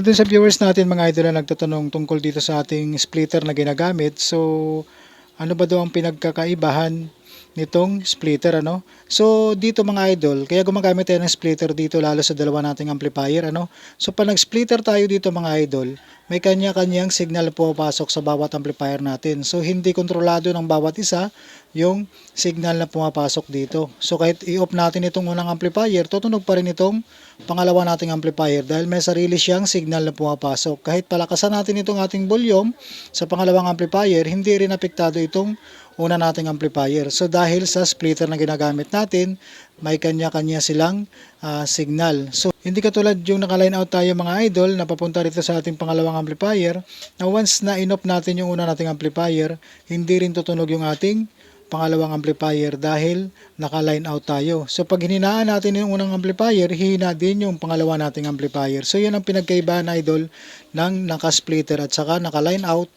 Dun sa viewers natin mga idol na nagtatanong tungkol dito sa ating splitter na ginagamit. So, ano ba daw ang pinagkakaibahan nitong splitter ano? So, dito mga idol, kaya gumagamit tayo ng splitter dito lalo sa dalawa nating amplifier ano? So, pag nag-splitter tayo dito mga idol, may kanya-kanyang signal po pasok sa bawat amplifier natin. So, hindi kontrolado ng bawat isa yung signal na pumapasok dito. So, kahit i-off natin itong unang amplifier, tutunog pa rin itong pangalawa nating amplifier dahil may sarili siyang signal na pumapasok. Kahit palakasan natin itong ating volume sa pangalawang amplifier, hindi rin apektado itong una nating amplifier. So dahil sa splitter na ginagamit natin, may kanya-kanya silang ah, signal. So hindi katulad yung naka-line out tayo mga idol na papunta rito sa ating pangalawang amplifier na once na in-off natin yung una nating amplifier, hindi rin tutunog yung ating pangalawang amplifier dahil naka-line out tayo. So pag hininaan natin yung unang amplifier, hihina din yung pangalawa nating amplifier. So yun ang pinagkaibahan idol ng naka-splitter at saka naka-line out